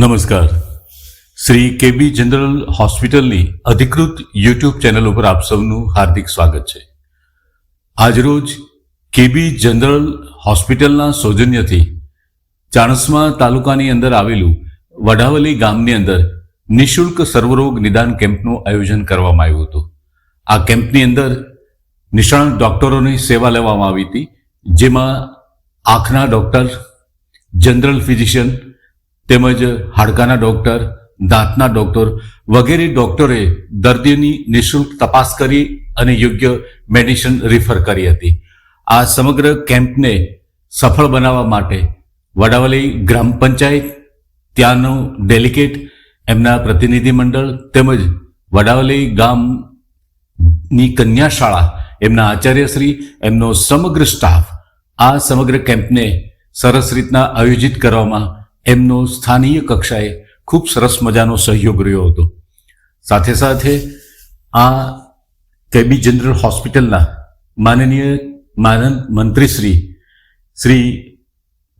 નમસ્કાર. શ્રી કેબી જનરલ હોસ્પિટલની અધિકૃત યુટ્યુબ ચેનલ ઉપર આપ સૌનું હાર્દિક સ્વાગત છે. આજરોજ કેબી જનરલ હોસ્પિટલના સૌજન્યથી ચાણસ્મા તાલુકાની અંદર આવેલું વડાવલી ગામની અંદર નિઃશુલ્ક સર્વરોગ નિદાન કેમ્પનું આયોજન કરવામાં આવ્યું હતું. આ કેમ્પની અંદર નિષ્ણાત ડોક્ટરોની સેવા લેવામાં આવી હતી, જેમાં આંખના ડોક્ટર, જનરલ ફિઝિશિયન તેમજ હાડકાના ડોક્ટર, દાંતના ડોક્ટર વગેરે ડોક્ટરે દર્દીની નિઃશુલ્ક તપાસ કરી અને યોગ્ય મેડિસિન રિફર કરી હતી. આ સમગ્ર કેમ્પને સફળ બનાવવા માટે વડાવલી ગ્રામ પંચાયત, ત્યાંનું ડેલિકેટ, એમના પ્રતિનિધિમંડળ તેમજ વડાવલી ગામની કન્યા શાળા એમના આચાર્યશ્રી, એમનો સમગ્ર સ્ટાફ આ સમગ્ર કેમ્પને સરસ રીતના આયોજિત કરવામાં એમનો સ્થાનીય કક્ષાએ ખૂબ સરસ મજાનો સહયોગ રહ્યો હતો. સાથે સાથે આ કેબી જનરલ હોસ્પિટલના માનનીય માનન મંત્રીશ્રી શ્રી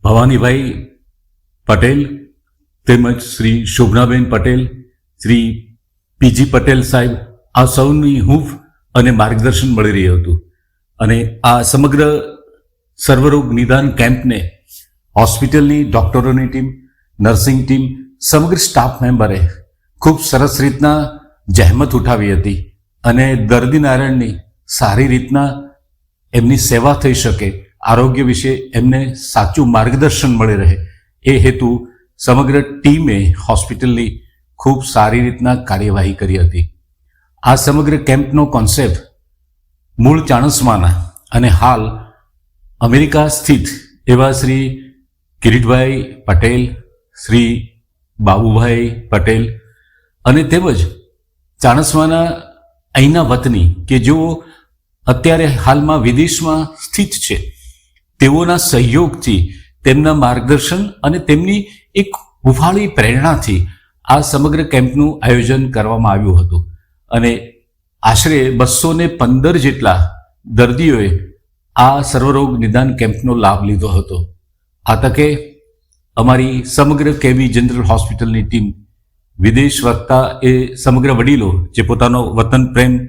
ભવાનીભાઈ પટેલ તેમજ શ્રી શોભનાબેન પટેલ, શ્રી પીજી પટેલ સાહેબ આ સૌની હૂંફ અને માર્ગદર્શન મળી રહ્યું હતું. અને આ સમગ્ર સર્વરોગ નિદાન કેમ્પને હોસ્પિટલની, ડૉક્ટરોની ટીમ, નર્સિંગ ટીમ, સમગ્ર સ્ટાફ મેમ્બરે ખૂબ સરસ રીતના જહેમત ઉઠાવી હતી અને દર્દી નારાયણની સારી રીતના એમની સેવા થઈ શકે, આરોગ્ય વિશે એમને સાચું માર્ગદર્શન મળી રહે, એ હેતુ સમગ્ર ટીમે હોસ્પિટલની ખૂબ સારી રીતના કાર્યવાહી કરી હતી. આ સમગ્ર કેમ્પનો કોન્સેપ્ટ મૂળ ચાણસમાના અને હાલ અમેરિકા સ્થિત એવા શ્રી કિરીટભાઈ પટેલ, શ્રી બાબુભાઈ પટેલ અને તેમજ ચાણસ્માના અહીંના વતની કે જેઓ અત્યારે હાલમાં વિદેશમાં સ્થિત છે. તેઓના સહયોગથી તેમના માર્ગદર્શન અને તેમની એક હુફાળી પ્રેરણાથી આ સમગ્ર કેમ્પનું આયોજન કરવામાં આવ્યું હતું. અને આશરે બસો ને પંદર જેટલા દર્દીઓએ આ સર્વરોગ નિદાન કેમ્પનો લાભ લીધો હતો. આ તકે અમારી સમગ્ર કેવી જનરલ હોસ્પિટલની ટીમ વિદેશ વખતા એ સમગ્ર વડીલો જે પોતાનો વતન, પ્રેમ,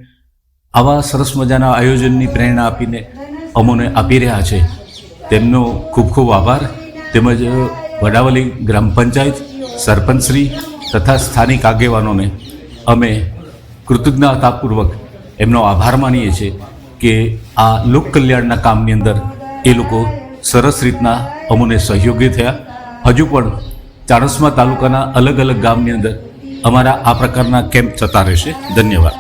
આવા સરસ મજાના આયોજનની પ્રેરણા આપીને અમોને આપી રહ્યા છે. તેમનો ખૂબ ખૂબ આભાર. તેમજ વડાવલી ગ્રામ પંચાયત સરપંચશ્રી તથા સ્થાનિક આગેવાનોને અમે કૃતજ્ઞતાપૂર્વક એમનો આભાર માનીએ છીએ કે આ લોક કલ્યાણના કામની અંદર એ લોકો સરસ રીતના અમોને સહયોગી થયા. હજુ પણ ચાણસ્મા તાલુકાના અલગ અલગ ગામની અંદર અમારા આ પ્રકારના કેમ્પ થતા રહેશે. ધન્યવાદ.